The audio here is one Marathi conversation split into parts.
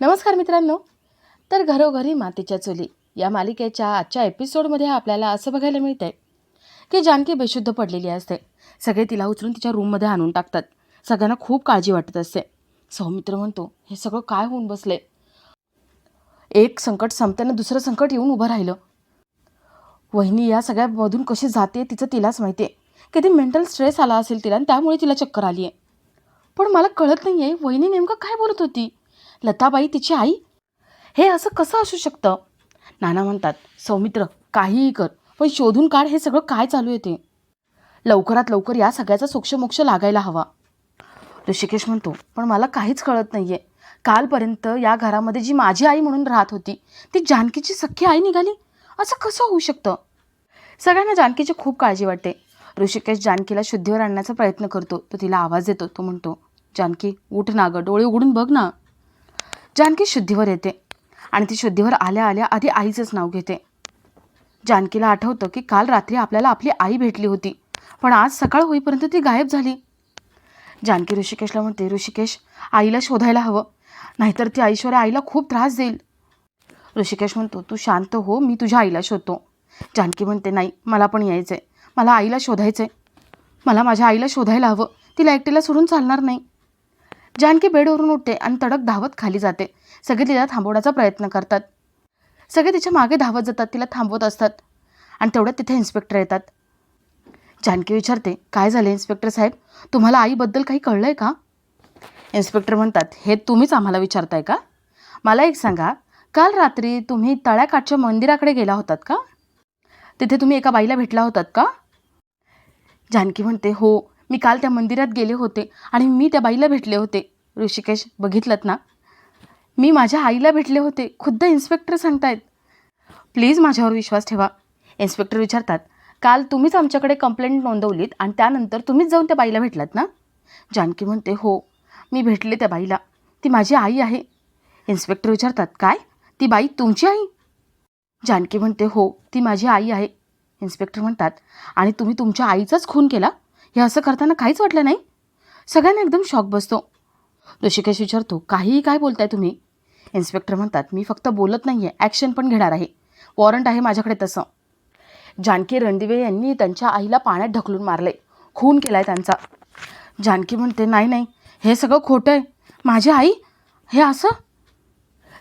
नमस्कार मित्रांनो. तर घरोघरी मातीच्या चुली या मालिकेच्या आजच्या एपिसोडमध्ये आपल्याला असं बघायला मिळतंय की जानकी बेशुद्ध पडलेली असते. सगळे तिला उचलून तिच्या रूममध्ये आणून टाकतात. सगळ्यांना खूप काळजी वाटत असते. सौमित्र म्हणतो हे सगळं काय होऊन बसले? एक संकट संपताना दुसरं संकट येऊन उभं राहिलं. वहिनी या सगळ्यामधून कशी जाते तिचं तिलाच माहिती आहे किती मेंटल स्ट्रेस आला असेल तिला आणि त्यामुळे तिला चक्कर आली आहे पण मला कळत नाही आहे वहिनी नेमकं काय बोलत होती? लताबाई तिची आई? हे असं कसं असू शकतं? नाना म्हणतात सौमित्र काहीही कर पण शोधून काढ हे सगळं काय चालू आहे ते. लवकरात लवकर या सगळ्याचा सोक्षमोक्ष लागायला हवा. ऋषिकेश म्हणतो पण मला काहीच कळत नाही आहे कालपर्यंत या घरामध्ये जी माझी आई म्हणून राहत होती ती जानकीची सख्खी आई निघाली? असं कसं होऊ शकतं? सगळ्यांना जानकीची खूप काळजी वाटते. ऋषिकेश जानकीला शुद्धीवर आणण्याचा प्रयत्न करतो. तो तिला आवाज देतो. तो म्हणतो जानकी उठ ना गं डोळे उघडून बघ ना. जानकी शुद्धीवर येते. आणि ती शुद्धीवर आल्या आल्या आधी आईचंच नाव घेते. जानकीला आठवतं की काल रात्री आपल्याला आपली आई भेटली होती. पण आज सकाळ होईपर्यंत ती गायब झाली. जानकी ऋषिकेशला म्हणते ऋषिकेश आईला शोधायला हवं. नाहीतर ती ऐश्वर्या आईला खूप त्रास देईल. ऋषिकेश म्हणतो तू शांत हो मी तुझ्या आईला शोधतो. जानकी म्हणते नाही मला पण यायचं आहे मला आईला शोधायचं आहे मला माझ्या आईला शोधायला हवं. तिला एकटीला सोडून चालणार नाही. जानकी बेडवरून उठते आणि तडक धावत खाली जाते. सगळे तिला थांबवण्याचा प्रयत्न करतात. सगळे तिच्यामागे धावत जातात तिला थांबवत असतात. आणि तेवढ्यात तिथे इन्स्पेक्टर येतात. जानकी विचारते काय झालं इन्स्पेक्टर साहेब? तुम्हाला आईबद्दल काही कळलं आहे का? इन्स्पेक्टर म्हणतात हे तुम्हीच आम्हाला विचारताय का? मला एक सांगा काल रात्री तुम्ही तळ्याकाठच्या मंदिराकडे गेला होतात का? तिथे तुम्ही एका बाईला भेटला होतात का? जानकी म्हणते हो मी काल त्या मंदिरात गेले होते आणि मी त्या बाईला भेटले होते. ऋषिकेश बघितलं ना? मी माझ्या आईला भेटले होते. खुद्द इन्स्पेक्टर सांगतायत. प्लीज माझ्यावर विश्वास ठेवा. इन्स्पेक्टर विचारतात काल तुम्हीच आमच्याकडे कंप्लेंट नोंदवलीत आणि त्यानंतर तुम्हीच जाऊन त्या बाईला भेटलात ना? जानकी म्हणते हो मी भेटले त्या बाईला. ती माझी आई आहे. इन्स्पेक्टर विचारतात काय? ती बाई तुमची आई? जानकी म्हणते हो ती माझी आई आहे. इन्स्पेक्टर म्हणतात आणि तुम्ही तुमच्या आईचाच खून केला? हे असं करताना काहीच वाटलं नाही. सगळ्यांना एकदम शॉक बसतो. ऋषिकेश विचारतो काहीही काय बोलताय तुम्ही? इन्स्पेक्टर म्हणतात मी फक्त बोलत नाही आहे ॲक्शन पण घेणार आहे. वॉरंट आहे माझ्याकडे तसं. जानकी रणदिवे यांनी त्यांच्या आईला पाण्यात ढकलून मारले. खून केला आहे त्यांचा. जानकी म्हणते नाही नाही हे सगळं खोटं आहे. माझी आई? हे असं?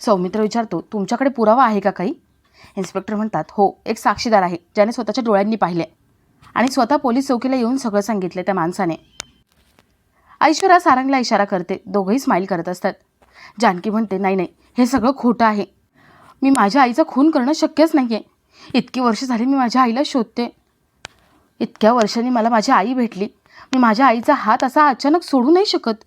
सौमित्र विचारतो तुमच्याकडे पुरावा आहे का काही? इन्स्पेक्टर म्हणतात हो एक साक्षीदार आहे ज्याने स्वतःच्या डोळ्यांनी पाहिले. आणि स्वतः पोलीस चौकीला येऊन सगळं सांगितलं त्या माणसाने. ऐश्वर्या सारंगला इशारा करते दोघंही स्माईल करत असतात. जानकी म्हणते नाही नाही हे सगळं खोटं आहे. मी माझ्या आईचा खून करणं शक्यच नाही आहे इतकी वर्ष झाली मी माझ्या आईला शोधते. इतक्या वर्षांनी मला माझी आई भेटली. मी माझ्या आईचा हात असा अचानक सोडू नाही शकत.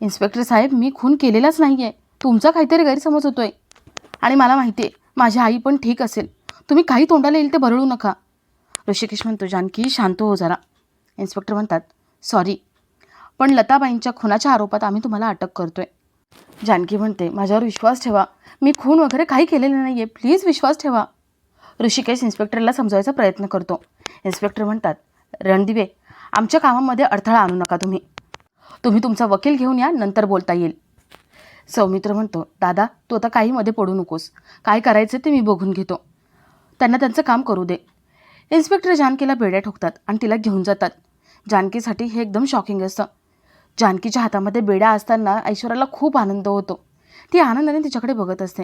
इन्स्पेक्टर साहेब मी खून केलेलाच नाही आहे तुमचा काहीतरी गैरसमज होतो आहे आणि मला माहिती आहे माझी आई पण ठीक असेल. तुम्ही काही तोंडाला येईल ते भरळू नका. ऋषिकेश म्हणतो जानकी शांत हो जरा. इन्स्पेक्टर म्हणतात सॉरी पण लताबाईंच्या खुनाच्या आरोपात आम्ही तुम्हाला अटक करतोय. जानकी म्हणते माझ्यावर विश्वास ठेवा. मी खून वगैरे काही केलेलं नाही आहे प्लीज विश्वास ठेवा. ऋषिकेश इन्स्पेक्टरला समजावायचा प्रयत्न करतो. इन्स्पेक्टर म्हणतात रणदिवे आमच्या कामामध्ये अडथळा आणू नका तुम्ही. तुम्ही तुमचा वकील घेऊन या नंतर बोलता येईल. सौमित्र म्हणतो दादा तू आता काही मध्ये पडू नकोस. काय करायचं ते मी बघून घेतो. त्यांना त्यांचं काम करू दे. इन्स्पेक्टर जानकीला बेड्या ठोकतात आणि तिला घेऊन जातात. जानकीसाठी हे एकदम शॉकिंग असतं. जानकीच्या हातामध्ये बेड्या असताना ऐश्वर्याला खूप आनंद होतो. ती आनंदाने तिच्याकडे बघत असते.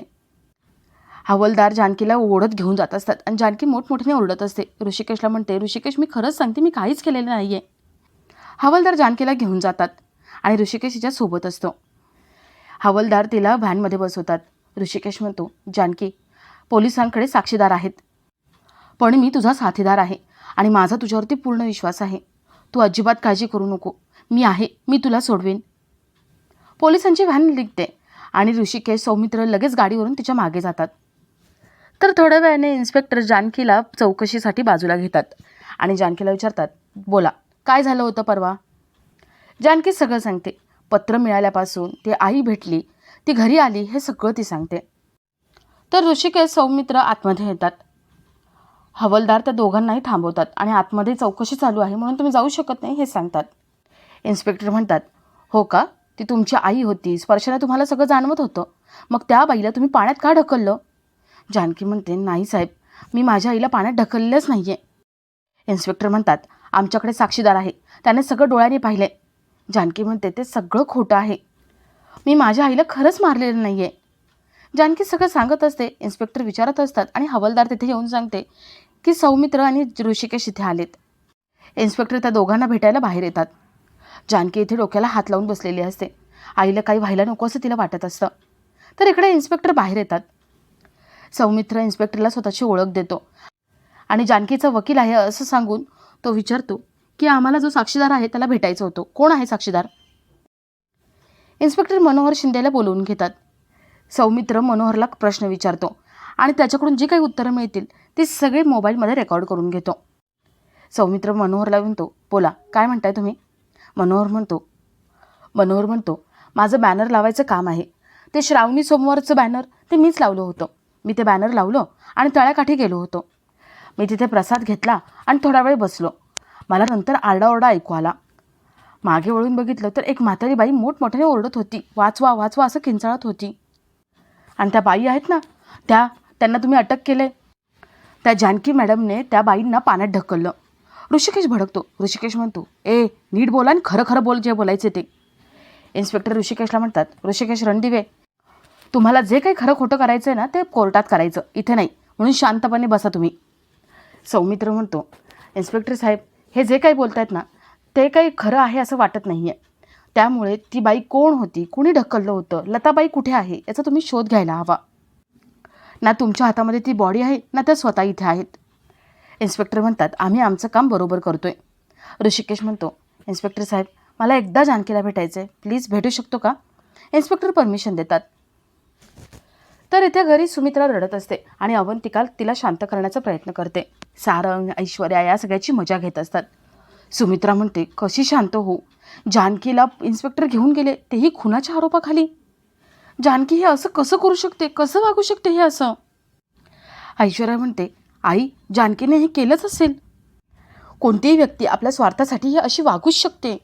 हवलदार जानकीला ओढत घेऊन जात असतात आणि जानकी मोठमोठ्याने ओरडत असते. ऋषिकेशला म्हणते ऋषिकेश मी खरंच सांगते मी काहीच केलेलं नाही आहे हवलदार जानकीला घेऊन जातात आणि ऋषिकेश तिच्या सोबत असतो. हवलदार तिला व्हॅनमध्ये बसवतात. ऋषिकेश म्हणतो जानकी पोलिसांकडे साक्षीदार आहेत. पण मी तुझा साथीदार आहे आणि माझा तुझ्यावरती पूर्ण विश्वास आहे. तू अजिबात काळजी करू नको. मी आहे. मी तुला सोडवेन. पोलिसांची व्हॅन निघते आणि ऋषिकेश सौमित्र लगेच गाडीवरून तिच्यामागे जातात. तर थोड्या वेळाने इन्स्पेक्टर जानकीला चौकशीसाठी बाजूला घेतात आणि जानकीला विचारतात बोला काय झालं होतं परवा? जानकी सगळं सांगते. पत्र मिळाल्यापासून ती आई भेटली ती घरी आली हे सगळं ती सांगते. तर ऋषिकेश सौमित्र आतमध्ये येतात. हवलदार त्या दोघांनाही थांबवतात आणि आतमध्ये चौकशी चालू आहे म्हणून तुम्ही जाऊ शकत नाही हे सांगतात. इन्स्पेक्टर म्हणतात हो का? ती तुमची आई होती. स्पर्शाने तुम्हाला सगळं जाणवत होतं. मग त्या बाईला तुम्ही पाण्यात का ढकललं? जानकी म्हणते नाही साहेब मी माझ्या आईला पाण्यात ढकललंच नाही आहे इन्स्पेक्टर म्हणतात आमच्याकडे साक्षीदार आहे. त्याने सगळं डोळ्यांनी पाहिले जानकी म्हणते ते सगळं खोटं आहे. मी माझ्या आईला खरंच मारलेलं नाही आहे जानकी सगळं सांगत असते इन्स्पेक्टर विचारत असतात आणि हवालदार तिथे येऊन सांगते की सौमित्र आणि ऋषिकेश इथे आलेत. इन्स्पेक्टर त्या दोघांना भेटायला बाहेर येतात. जानकी इथे डोक्याला हात लावून बसलेली असते. आईला काही व्हायला नको असं तिला वाटत असतं. तर इकडे इन्स्पेक्टर बाहेर येतात. सौमित्र इन्स्पेक्टरला स्वतःची ओळख देतो. आणि जानकीचा वकील आहे असं सांगून तो विचारतो की आम्हाला जो साक्षीदार आहे त्याला भेटायचं होतं. कोण आहे साक्षीदार? इन्स्पेक्टर मनोहर शिंदेला बोलवून घेतात. सौमित्र मनोहरला प्रश्न विचारतो. आणि त्याच्याकडून जी काही उत्तरं मिळतील ती सगळी मोबाईलमध्ये रेकॉर्ड करून घेतो. सौमित्र मनोहरला म्हणतो बोला काय म्हणताय तुम्ही? मनोहर म्हणतो मनोहर म्हणतो माझं बॅनर लावायचं काम आहे. ते श्रावणी सोमवारचं बॅनर ते मीच लावलं होतं. मी ते बॅनर लावलं आणि तळ्याकाठी गेलो होतो. मी तिथे प्रसाद घेतला आणि थोडा वेळ बसलो. मला नंतर आरडाओरडा ऐकू आला. मागे वळून बघितलं तर एक म्हातारी बाई मोठमोठ्याने ओरडत होती. वाचवा वाचवा असं किंचाळत होती. आणि त्या बाई आहेत ना त्या त्यांना तुम्ही अटक केले त्या जानकी मॅडमने त्या बाईंना पाण्यात ढकललं. ऋषिकेश भडकतो. ऋषिकेश म्हणतो ए नीट बोला आणि खरं खरं बोल जे बोलायचे ते. इन्स्पेक्टर ऋषिकेशला म्हणतात ऋषिकेश रणदिवे तुम्हाला जे काही खरं खोटं करायचं आहे ना ते कोर्टात करायचं. इथे नाही. म्हणून शांतपणे बसा तुम्ही. सौमित्र म्हणतो इन्स्पेक्टर साहेब हे जे काही बोलतायत ना ते काही खरं आहे असं वाटत नाही आहे त्यामुळे ती बाई कोण होती? कुणी ढकललं होतं? लताबाई कुठे आहे? याचा तुम्ही शोध घ्यायला हवा. ना तुमच्या हातामध्ये ती बॉडी आहे ना त्या स्वतः इथे आहेत. इन्स्पेक्टर म्हणतात आम्ही आमचं काम बरोबर करतोय. ऋषिकेश म्हणतो इन्स्पेक्टर साहेब मला एकदा जानकीला भेटायचं आहे प्लीज भेटू शकतो का? इन्स्पेक्टर परमिशन देतात. तर इथे घरी सुमित्रा रडत असते आणि अवंतिकाल तिला शांत करण्याचा प्रयत्न करते. सारंग ऐश्वर्या या सगळ्याची मजा घेत असतात. सुमित्रा म्हणते कशी शांत हो जानकीला इन्स्पेक्टर घेऊन गेले तेही खुनाच्या आरोपाखाली. जानकी हे असं कसं करू शकते? कसं वागू शकते हे असं? ऐश्वर्या म्हणते आई जानकीने हे केलंच असेल. कोणतीही व्यक्ती आपल्या स्वार्थासाठी ही अशी वागूच शकते.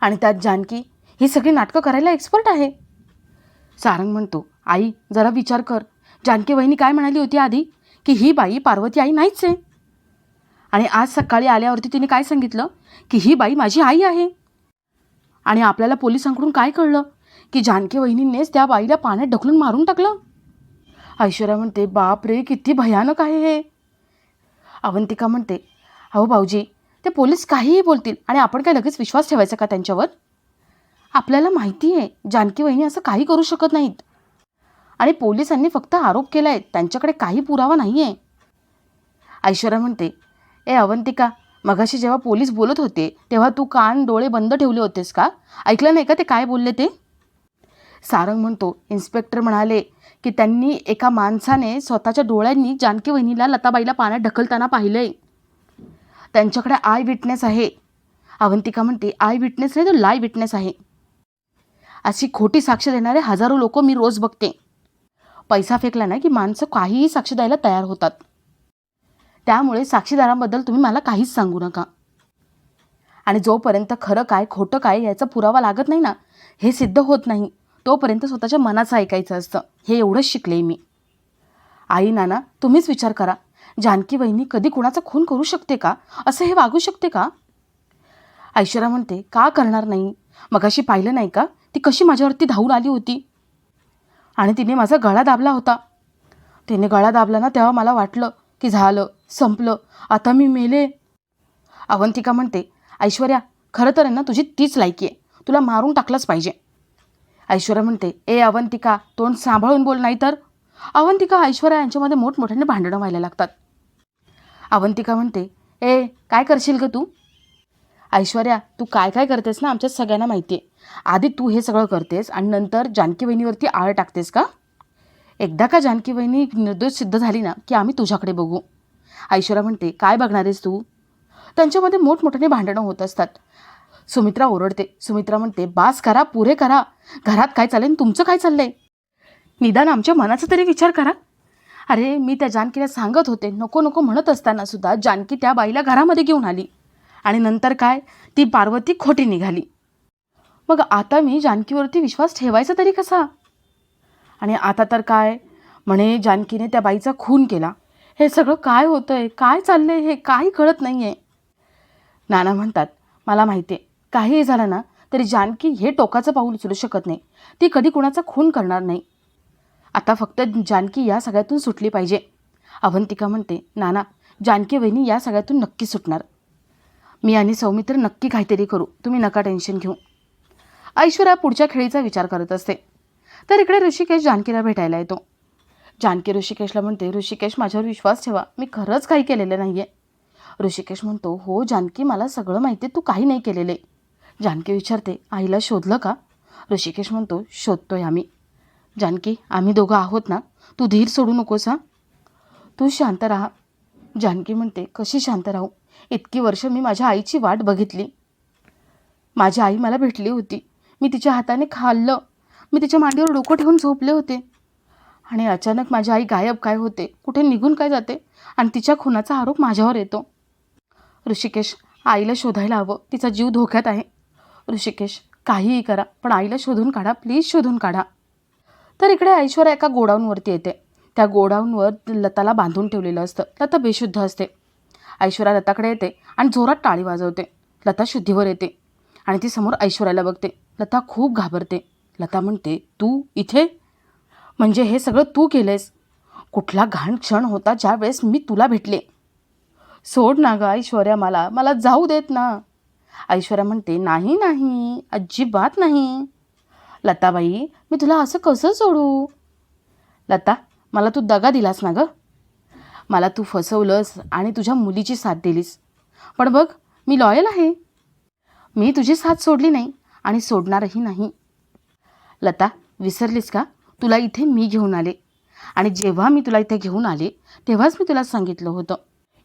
आणि त्यात जानकी ही सगळी नाटकं करायला एक्सपर्ट आहे. सारंग म्हणतो आई जरा विचार कर. जानकी वहिनी काय म्हणाली होती आधी? की ही बाई पार्वती आई नाहीच आहे. आणि आज सकाळी आल्यावरती तिने काय सांगितलं? की ही बाई माझी आई आहे. आणि आपल्याला पोलिसांकडून काय कळलं? की जानकी वहिनींनेच त्या बाईला पाण्यात ढकलून मारून टाकलं. ऐश्वर्या म्हणते बाप रे किती भयानक आहे हे. अवंतिका म्हणते अहो भाऊजी ते पोलीस काहीही बोलतील आणि आपण काय लगेच विश्वास ठेवायचा का त्यांच्यावर? आपल्याला माहिती आहे जानकी वहिनी असं काही करू शकत नाहीत. आणि पोलिसांनी फक्त आरोप केला आहे त्यांच्याकडे काही पुरावा नाही आहे ऐश्वर्या म्हणते ए अवंतिका मगाशी जेव्हा पोलीस बोलत होते तेव्हा तू कान डोळे बंद ठेवले होतेस का? ऐकलं नाही का ते काय बोलले ते? सारंग म्हणतो. इन्स्पेक्टर म्हणाले की त्यांनी एका माणसाने स्वतःच्या डोळ्यांनी जानकी वहिनीला लताबाईला पाण्यात ढकलताना पाहिलंय. त्यांच्याकडे आय विटनेस आहे. अवंतिका म्हणते आय विटनेस नाही तो लाय विटनेस आहे. अशी खोटी साक्ष देणारे हजारो लोक मी रोज बघते. पैसा फेकला ना की माणसं काहीही साक्ष द्यायला तयार होतात. त्यामुळे साक्षीदारांबद्दल तुम्ही मला काहीच सांगू नका. आणि जोपर्यंत खरं काय खोटं काय याचा पुरावा लागत नाही ना हे सिद्ध होत नाही. तोपर्यंत स्वतःच्या मनाचं ऐकायचं असतं. हे एवढंच शिकले मी. आई नाना तुम्हीच विचार करा. जानकी वहिनी कधी कुणाचा खून करू शकते का? असं हे वागू शकते का? ऐश्वर्या म्हणते का करणार नाही? मगाशी पाहिलं नाही का? ती कशी माझ्यावरती धावून आली होती? आणि तिने माझा गळा दाबला होता. तिने गळा दाबला ना तेव्हा मला वाटलं की झालं संपलं. आता मी मेले. अवंतिका म्हणते ऐश्वर्या खरं तर आहे ना तुझी तीच लायकी आहे. तुला मारून टाकलंच पाहिजे. ऐश्वर्या म्हणते ए अवंतिका तोंड सांभाळून बोल नाही तर अवंतिका ऐश्वर्या यांच्यामध्ये मोठमोठ्याने भांडणं व्हायला लागतात. अवंतिका म्हणते ए काय करशील ग तू? ऐश्वर्या तू काय काय करतेस ना आमच्या सगळ्यांना माहिती आहे आधी तू हे सगळं करतेस आणि नंतर जानकी वहिनीवरती आळ टाकतेस का? एकदा का जानकी वहिनी निर्दोष सिद्ध झाली ना की आम्ही तुझ्याकडे बघू. ऐश्वर्या म्हणते काय बघणार आहेस तू? त्यांच्यामध्ये मोठमोठ्याने भांडणं होत असतात. सुमित्रा ओरडते. सुमित्रा म्हणते बास करा पुरे करा. घरात काय चाललंय आणि तुमचं काय चाललंय? निदान आमच्या मनाचा तरी विचार करा. अरे मी त्या जानकीला सांगत होते. नको नको म्हणत असताना सुद्धा जानकी त्या बाईला घरामध्ये घेऊन आली. आणि नंतर काय? ती पार्वती खोटी निघाली. मग आता मी जानकीवरती विश्वास ठेवायचा तरी कसा? आणि आता तर काय? म्हणे जानकीने त्या बाईचा खून केला. हे सगळं काय होतं आहे काय चाललं आहे हे काही कळत नाही आहे नाना म्हणतात मला माहिती आहे काहीही झालं ना तरी जानकी हे टोकाचं पाऊल उचलू शकत नाही. ती कधी कुणाचा खून करणार नाही. आता फक्त जानकी या सगळ्यातून सुटली पाहिजे. अवंतिका म्हणते नाना जानकी वहिनी या सगळ्यातून नक्की सुटणार. मी आणि सौमित्र नक्की काहीतरी करू. तुम्ही नका टेन्शन घेऊ. ऐश्वर्या पुढच्या खेळीचा विचार करत असते. तर इकडे ऋषिकेश जानकीला भेटायला येतो. जानकी ऋषिकेशला म्हणते ऋषिकेश माझ्यावर विश्वास ठेवा. मी खरंच काही केलेलं नाही आहे ऋषिकेश म्हणतो हो जानकी मला सगळं माहिती आहे. तू काही नाही केलेले. आहे जानकी विचारते आईला शोधलं का? ऋषिकेश म्हणतो शोधतोय आम्ही. जानकी आम्ही दोघं आहोत ना? तू धीर सोडू नकोस हां? तू शांत राहा. जानकी म्हणते कशी शांत राहू? इतकी वर्ष मी माझ्या आईची वाट बघितली. माझी आई मला भेटली होती. मी तिच्या हाताने खाल्लं. मी तिच्या मांडीवर डोकं ठेवून झोपले होते. आणि अचानक माझी आई गायब काय होते? कुठे निघून काय जाते? आणि तिच्या खुनाचा आरोप माझ्यावर येतो. ऋषिकेश आईला शोधायला हवं. तिचा जीव धोक्यात आहे. ऋषिकेश काहीही करा पण आईला शोधून काढा प्लीज शोधून काढा. तर इकडे ऐश्वर्या एका गोडाऊनवरती येते. त्या गोडाऊनवर लताला बांधून ठेवलेलं असतं. लता बेशुद्ध असते. ऐश्वर्या लताकडे येते आणि जोरात टाळी वाजवते. लता शुद्धीवर येते आणि ती समोर ऐश्वर्याला बघते. लता खूप घाबरते. लता म्हणते तू इथे? म्हणजे हे सगळं तू केलंयस? कुठला घाण क्षण होता ज्यावेळेस मी तुला भेटले? सोड ना गं ऐश्वर्या मला. मला जाऊ देत ना. ऐश्वर्या म्हणते नाही नाही अजिबात नाही. लताबाई मी तुला असं कसं सोडू? लता मला तू दगा दिलास ना गं. मला तू फसवलंस आणि तुझ्या मुलीची साथ दिलीस. पण बघ मी लॉयल आहे. मी तुझी साथ सोडली नाही आणि सोडणारही नाही. लता विसरलीस का? तुला इथे मी घेऊन आले. आणि जेव्हा मी तुला इथे घेऊन आले तेव्हाच मी तुला सांगितलं होतं.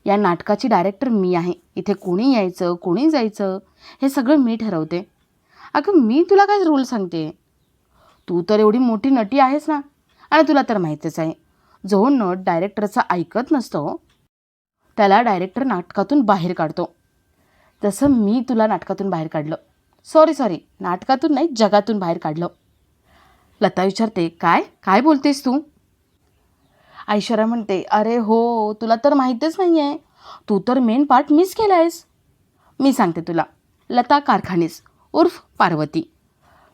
या नाटकाची डायरेक्टर मी आहे. इथे कोणी यायचं कोणी जायचं हे सगळं मी ठरवते. अगं मी तुला काय रूल सांगते? तू तर एवढी मोठी नटी आहेस ना. आणि तुला तर माहितीच आहे. जो नट डायरेक्टरचा ऐकत नसतो त्याला डायरेक्टर नाटकातून बाहेर काढतो. तसं मी तुला नाटकातून बाहेर काढलं. सॉरी सॉरी नाटकातून नाही जगातून बाहेर काढलं. लता विचारते काय? काय बोलतेस तू? ऐश्वर्या म्हणते अरे हो तुला तर माहीतच नाही आहे तू तर मेन पार्ट मिस केला आहेस मी सांगते तुला लता कारखानीस उर्फ पार्वती.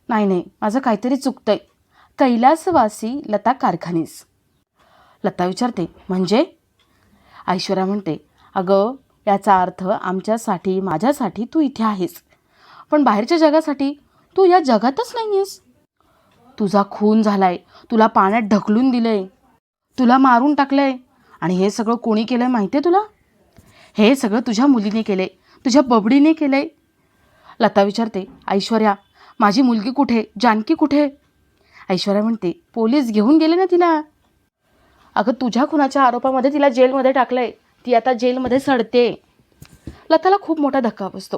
नाही नाही माझं काहीतरी चुकतं आहे कैलासवासी लता कारखानीस. लता विचारते म्हणजे? ऐश्वर्या म्हणते अगं याचा अर्थ आमच्यासाठी माझ्यासाठी तू इथे आहेस. पण बाहेरच्या जगासाठी तू या जगातच नाही आहेस तुझा खून झालाय. तुला पाण्यात ढकलून दिलंय. तुला मारून टाकलंय. आणि हे सगळं कोणी केलंय माहिती आहे तुला? हे सगळं तुझ्या मुलीने केलंय. तुझ्या बबडीने केलंय. लता विचारते ऐश्वर्या माझी मुलगी कुठे? जानकी कुठे? ऐश्वर्या म्हणते पोलीस घेऊन गेले ना तिला. अगं तुझ्या खुनाच्या आरोपामध्ये तिला जेलमध्ये टाकलंय. ती आता जेलमध्ये सडते. लताला खूप मोठा धक्का बसतो.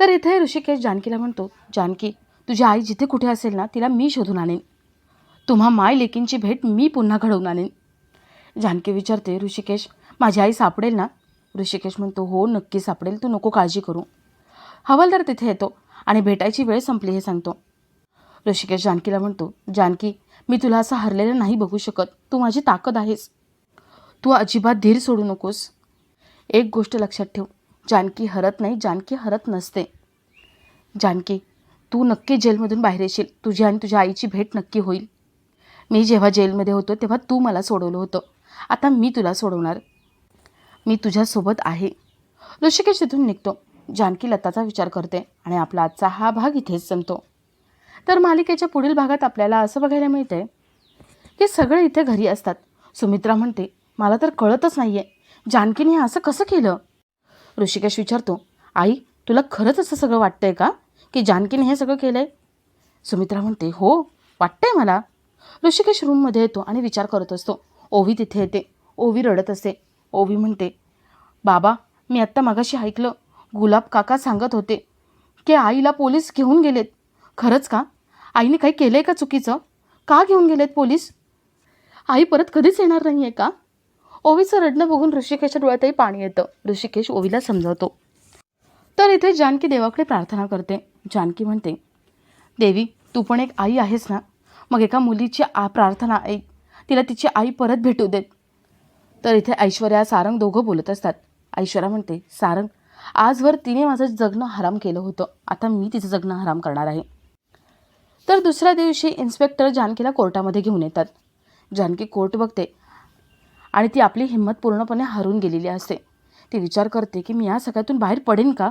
तर इथे ऋषिकेश जानकीला म्हणतो जानकी तुझी आई जिथे कुठे असेल ना तिला मी शोधून आणेन. तुम्हा माय लेकींची भेट मी पुन्हा घडवून आणेन. जानकी विचारते ऋषिकेश माझी आई सापडेल ना? ऋषिकेश म्हणतो हो नक्की सापडेल तू नको काळजी करू. हवालदार तिथे येतो आणि भेटायची वेळ संपली हे सांगतो. ऋषिकेश जानकीला म्हणतो जानकी मी तुला असं हरलेलं नाही बघू शकत. तू माझी ताकद आहेस. तू अजिबात धीर सोडू नकोस. एक गोष्ट लक्षात ठेव जानकी हरत नाही जानकी हरत नसते. जानकी तू नक्की जेलमधून बाहेर येशील. तुझी आणि तुझ्या आईची भेट नक्की होईल. मी जेव्हा जेलमध्ये होतो तेव्हा तू मला सोडवलं होतं. आता मी तुला सोडवणार. मी तुझ्यासोबत आहे. ऋषिकेश तिथून निघतो. जानकी लताचा विचार करते आणि आपला आजचा हा भाग इथेच संपतो. तर मालिकेच्या पुढील भागात आपल्याला असं बघायला मिळतंय की सगळे इथे घरी असतात. सुमित्रा म्हणते मला तर कळतच नाही आहे जानकीने हे असं कसं केलं? ऋषिकेश विचारतो आई तुला खरंच असं सगळं वाटतंय का की जानकीने हे सगळं केलं आहे सुमित्रा म्हणते हो वाटतंय मला. ऋषिकेश रूममध्ये येतो आणि विचार करत असतो. ओवी तिथे येते. ओवी रडत असते. ओवी म्हणते बाबा मी आत्ता मागाशी ऐकलं. गुलाब काका सांगत होते की आईला पोलीस घेऊन गेलेत. खरंच का? आईने काही केलं आहे का चुकीचं? का घेऊन गेलेत पोलीस? आई परत कधीच येणार नाही आहे का? ओवीचं रडणं बघून ऋषिकेशच्या डोळ्यातही पाणी येतं. ऋषिकेश ओवीला समजावतो. तर इथे जानकी देवाकडे प्रार्थना करते. जानकी म्हणते देवी तू पण एक आई आहेस ना? मग एका मुलीची आ प्रार्थना ऐक. तिला तिची आई परत भेटू देत तर इथे ऐश्वर्या सारंग दोघं बोलत असतात. ऐश्वर्या म्हणते सारंग आजवर तिने माझं जगणं हराम केलं होतं. आता मी तिचं जगणं हराम करणार आहे. तर दुसऱ्या दिवशी इन्स्पेक्टर जानकीला कोर्टामध्ये घेऊन येतात. जानकी कोर्ट बघते आणि ती आपली हिंमत पूर्णपणे हरून गेलेली असते. ती विचार करते की मी या सगळ्यातून बाहेर पडेन का?